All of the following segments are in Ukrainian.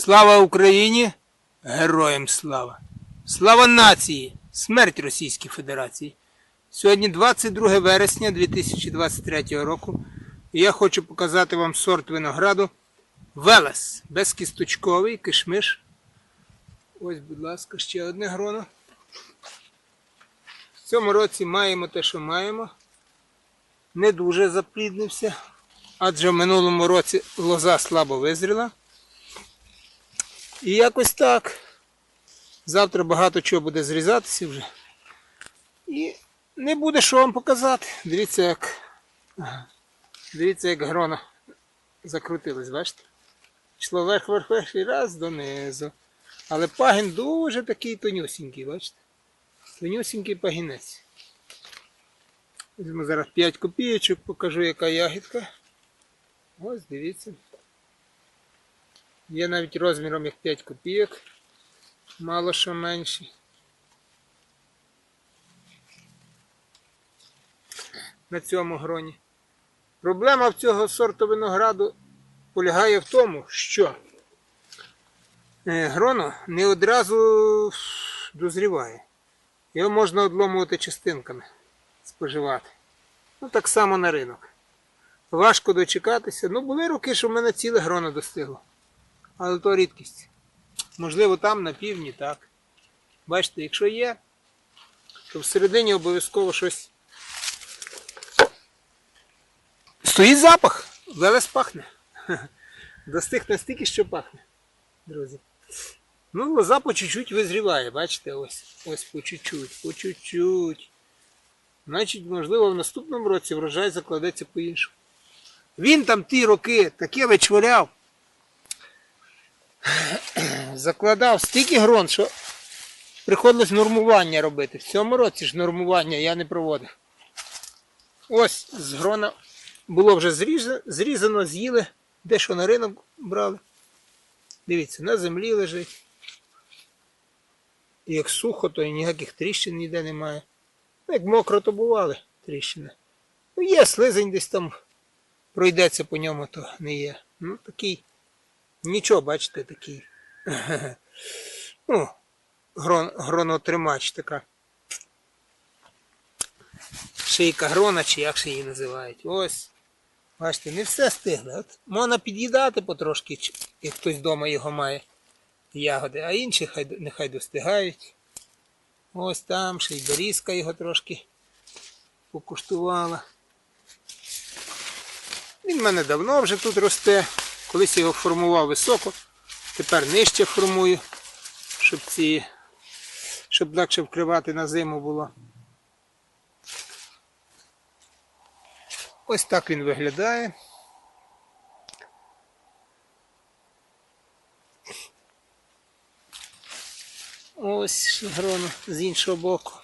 Слава Україні! Героям слава! Слава нації! Смерть Російській Федерації! Сьогодні 22 вересня 2023 року. І я хочу показати вам сорт винограду Велес. Безкісточковий, кишмиш. Ось, будь ласка, ще одне гроно. В цьому році маємо те, що маємо. Не дуже запліднився, адже в минулому році лоза слабо визріла. І якось так. Завтра багато чого буде зрізатися вже. І не буде що вам показати. Дивіться, як. Дивіться, як грона закрутилась, бачите? Йшло вверх, вверх, вверх і раз донизу. Але пагін дуже такий тонюсінький, бачите? Тонюсінький пагінець. Візьму зараз 5 копійочок, покажу, яка ягідка. Ось дивіться. Є навіть розміром як 5 копійок. Мало що менші. На цьому гроні. Проблема в цього сорту винограду полягає в тому, що е, гроно не одразу дозріває. Його можна одломувати частинками, споживати. Ну так само на ринок. Важко дочекатися. Ну, були роки, що в мене ціле гроно достигло. Але то рідкість. Можливо, там на півдні так. Бачите, якщо є, то всередині обов'язково щось. Стоїть запах, велес пахне. Достиг настільки, що пахне, друзі. Ну, лоза по чуть-чуть визріває, бачите, ось. Ось по чуть-чуть, по чуть-чуть. Значить, можливо, в наступному році врожай закладеться по-іншому. Він там ті роки таке вичворяв, закладав стільки грон, що приходилось нормування робити. В цьому році ж нормування я не проводив. Ось з грона було вже зрізано, з'їли, дещо на ринок брали. Дивіться, на землі лежить. Як сухо, то ніяких тріщин ніде немає. Ну, Як мокро, то бували тріщини. Ну, є слизень десь там пройдеться по ньому, то не є. Ну, такий. Нічого, бачите, такий. Ну, грон, гронотримач така. Шийка грона, чи як ще її називають. Ось. Бачите, не все стигло. От можна під'їдати потрошки, як хтось вдома його має ягоди, а інші хай, нехай достигають. Ось там ще й берізка його трошки покуштувала. Він в мене давно вже тут росте. Колись його формував високо, тепер нижче формую, щоб ці, щоб легше вкривати на зиму було. Ось так він виглядає. Ось шагрону з іншого боку.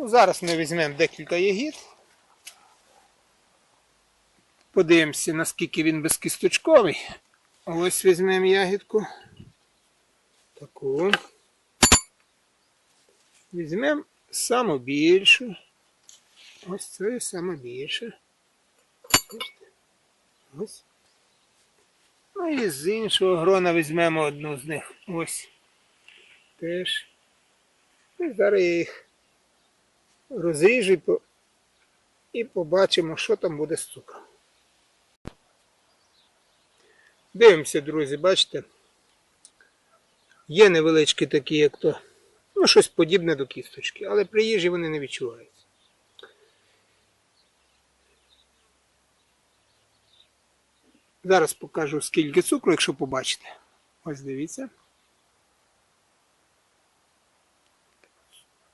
Ну, зараз ми візьмемо декілька ягід. Подивимося, наскільки він безкісточковий. Ось візьмемо ягідку. Таку. Візьмемо саму більшу. Ось це саме більше. Ось. Ну і з іншого грона візьмемо одну з них. Ось. Теж. І зараз я їх розріжу і побачимо, що там буде з цукром. Дивимося, друзі, бачите? Є невеличкі такі, як то, ну, щось подібне до кісточки, але при їжі вони не відчуваються. Зараз покажу скільки цукру, якщо побачите. Ось дивіться.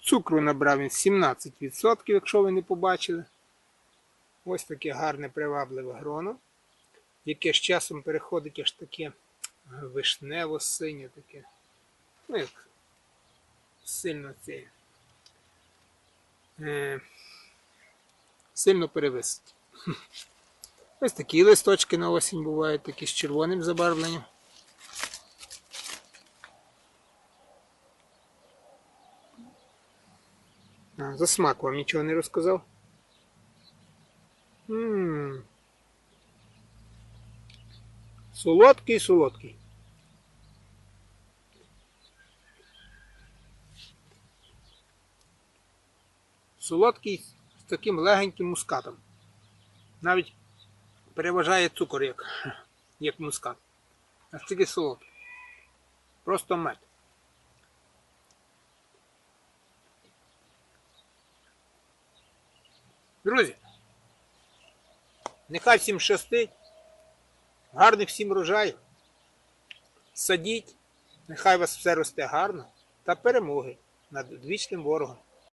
Цукру набрав він 17%, якщо ви не побачили. Ось таке гарне привабливе гроно, яке з часом переходить аж таке вишнево-синє таке. Ну, як сильно це. Е, сильно перевисить. Ось такі листочки на осінь бувають, такі з червоним забарвленням. За смак вам нічого не розказав. М. Солодкий, солодкий. Солодкий з таким легеньким мускатом. Навіть переважає цукор як, як мускат. Настільки солодкий. Просто мед. Друзі, нехай всім щастить, гарних всім врожаїв. Садіть, нехай вас все росте гарно та перемоги над вічним ворогом.